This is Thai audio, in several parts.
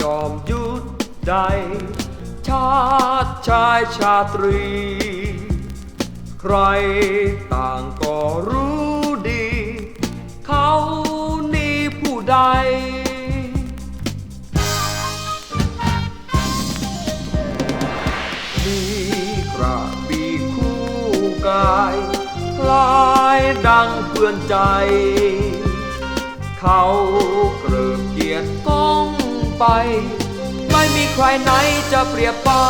จอมยุทธใด ชาติชายชาตรี ใครต่างก็รู้ดี เขานี่ผู้ใดมีกระบี่คู่กายคลายดังเพื่อนใจ เขาเกริกเกียรติก้อง ไป ไม่มีใครไหนจะเปรียบปา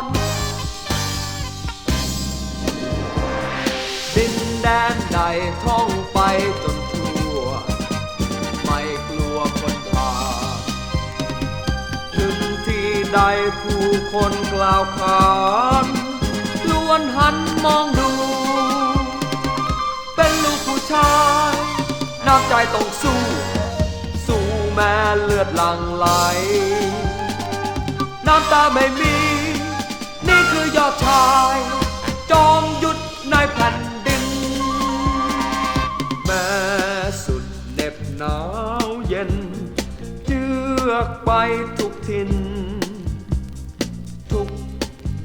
นดินแดนใดท่องไปจนทั่ว ไม่กลัวคนผ่านถึงที่ใดผู้คนกล่าวขานล้วนหันมองดู เป็นลูกผู้ชายน้ำใจต้องสู้สู้ แม้เลือดหลั่งไหล น้ำตาไม่มี นี่คือยอดชาย จอมยุทธในแผ่นดิน แม้สุดเหน็บหนาวเย็นเยือกไปทุกทิน ทุก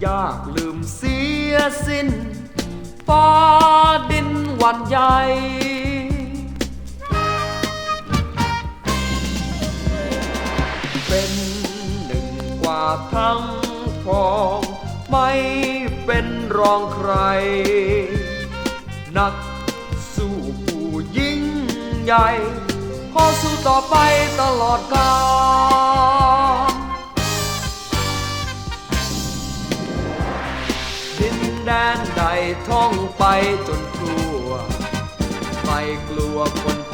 ยากลืมเสียสิ้นฟ้าดินหวันใหญ่ เป็นหนึ่งกว่าทั้งพอง ไม่เป็นรองใคร นักสู้ผู้ยิ่งใหญ่ขอสู้ต่อไปตลอดกาลดินแดนใดท่องไปจนทั่วไม่กลัวคน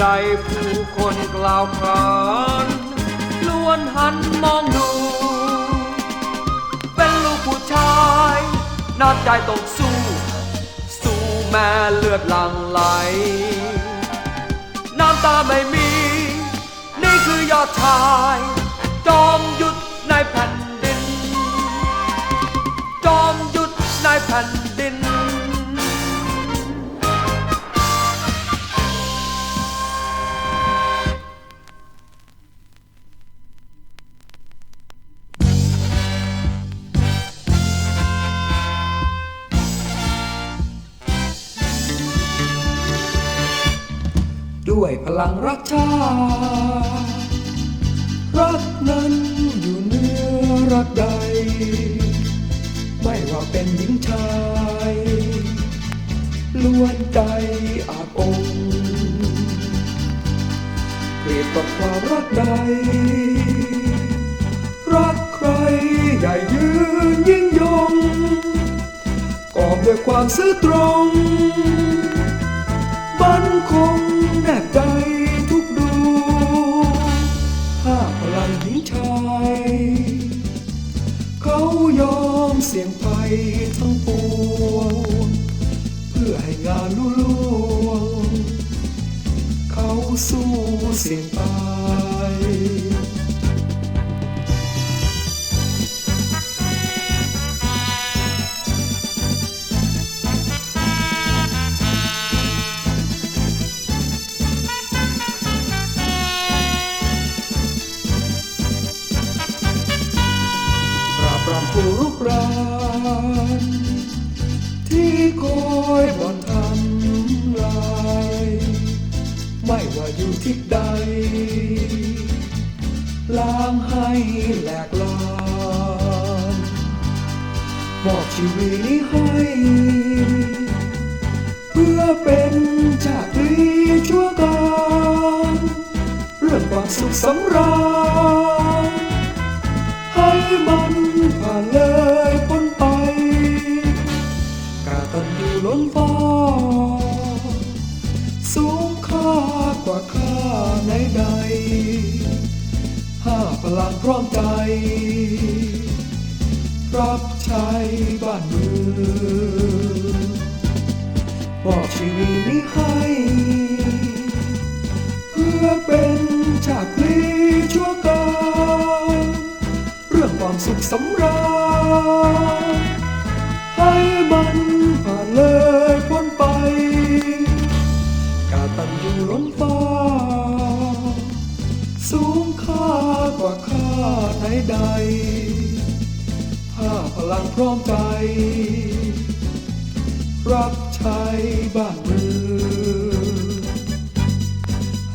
ใดผู้คนกล่าวขานล้วนหันมองดู เป็นลูกผู้ชายน้ำใจต้องสู้ สู้แม้เลือดหลั่งไหล น้ำตาไม่มี นี่คือยอดชาย จอมยุทธในแผ่น ด้วยพลังรักชาติรักนั้นอยู่เนือรักใด ไม่ว่าเป็นหญิงชายล้วนใจอาจองเปรียบกับความรักใด รักใครใหญ่ยืนยิ่งยงกอบด้วยความซื่อตรง นบใจทุกดวงถ้าพลังหญิงชาย เขายอมเสี่ยงภัยทั้งปวง เพื่อให้งานลุล่วง เขาสู้เสี่ยงตาย อยบ่อนทำลาย ไม่ว่าอยู่ที่ใด ล้างให้แหลกลานมอบชีวิตให้ เพื่อเป็นจากลีชั่วการเรื่องความสุขสำราญให้มันผ่านเลย ลังพร้อมใจ รับใช้บ้านเมืองบอกชีวิตนี้ให้ เพื่อเป็นจากลีชั่วการ เรื่องความสุขสำราญ ใดใดถ้าพลังพร้อมใจ รับใช้บ้านเมือง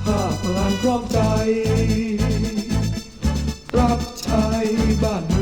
ถ้าพลังพร้อมใจ รับใช้บ้าน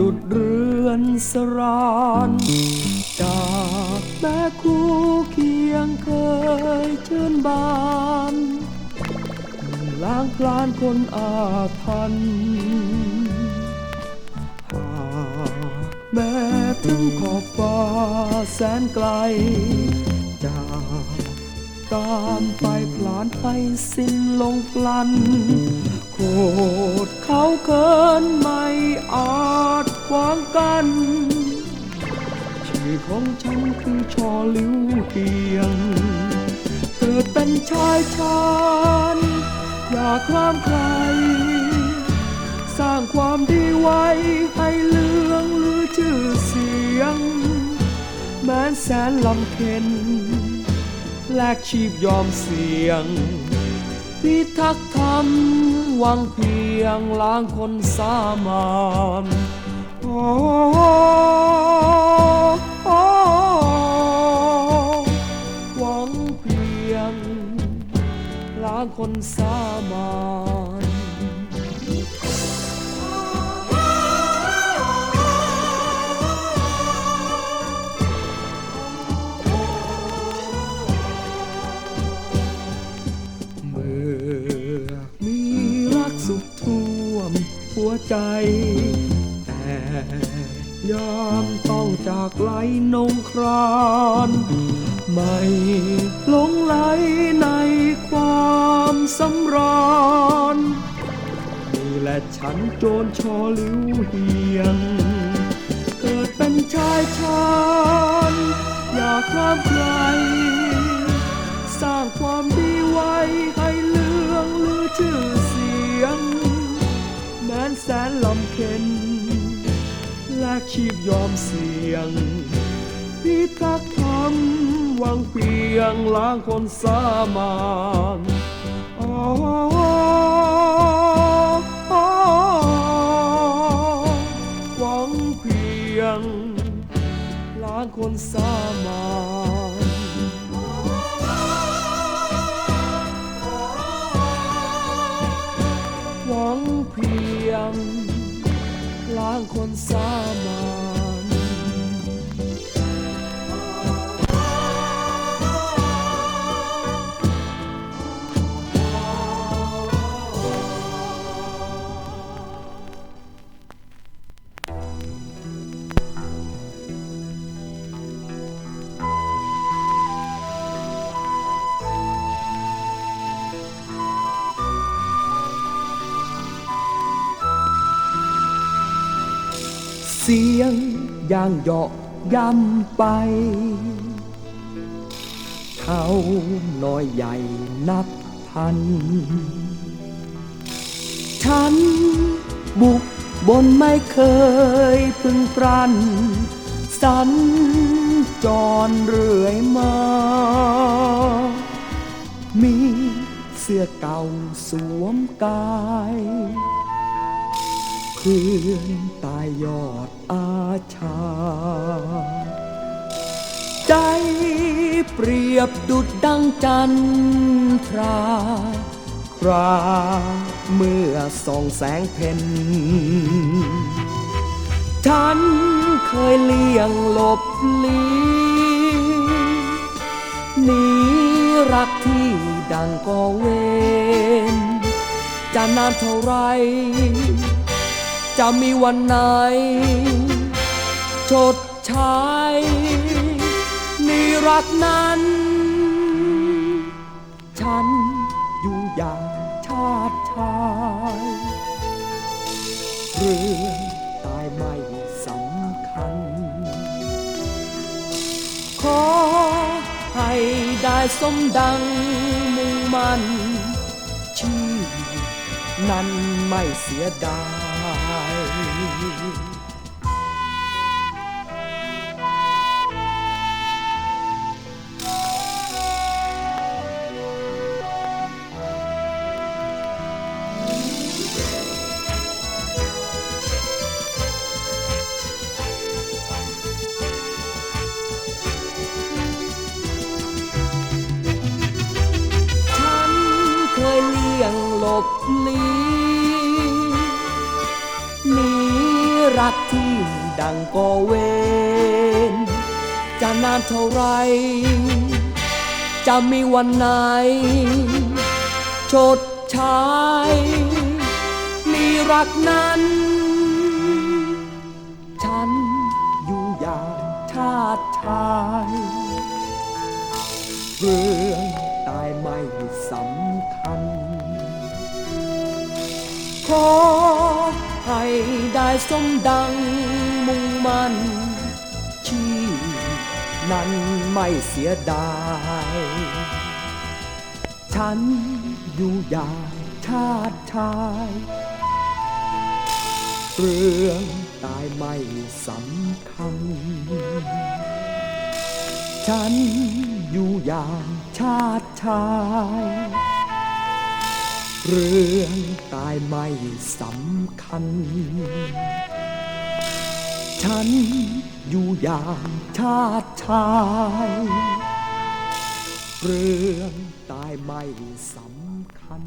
ดุดเรือนสรานจากแม่คู่เคียงเคยเชิญบานล้างพลานคนอาพันหากแม้ถึงขอบฟ้าแสนไกล ตามไปพลานให้สิ้นลงพลันโคดเขาเคินไม่อาจขวางกัน ชื่อของฉันคือชอลิ้วเฮียง เกิดเป็นชายชาญอยากคลามใคร สร้างความดีไว้ให้เลืองลือชื่อเสียง แม้นแสนลำเค็น แลกชีพยอมเสี่ยง พิทักษ์ธรรมหวังเพียงล้างคนสามานโอ้โอ้หวังเพียงล้างคนสามาน ใจ แต่ยามต้องจากไกลนงครานไม่หลงไหลในความสำราญนี่แหละฉันโจรชอลิ้วเฮียง เกิดเป็นชายชาญอยากข้าม เค็นแลกชีพยอมเสี่ยงพิทักษ์ธรรมวังเพียงล้างคนสามานอ๋ออ๋อหวังเพียงล้างคนสา ล้ เสียงย่างเหยาะย่ำไป เขาน้อยใหญ่นับพัน ฉันบุกบนไม่เคยพึงปรัน สันจรเรื่อยมา มีเสื้อเก่าสวมกาย เตือนตายยอดอาชา ใจเปรียบดุดดังจันทราคราเมื่อส่องแสงเพ็ญฉันเคยเลี่ยงหลบลีหนีรักที่ดังก็เวนจะนานเท่าไร จะมีวันไหน ชดใช้นี่รักนั้น ฉันอยู่อย่างชาติชายเรื่องตายไม่สำคัญ ขอให้ได้สมดังมุ่งมันชีวิตนั้นไม่เสียดาย う。 งก็เวนจะนานเท่าไร จะมีวันไหน ชดใช้มีรักนั้น ฉันอยู่อย่างชาติชายเรื่องตายไม่สำคัญ ขอให้ได้สมดัง มุ่งมั่นชีวิตนั้นไม่เสียดาย ฉันอยู่อย่างชาติชายเรื่องตายไม่สำคัญ ฉันอยู่อย่างชาติชายเรื่องตายไม่สำคัญ ฉันอยู่อย่างชาติชายเรื่องตายไม่สำคัญ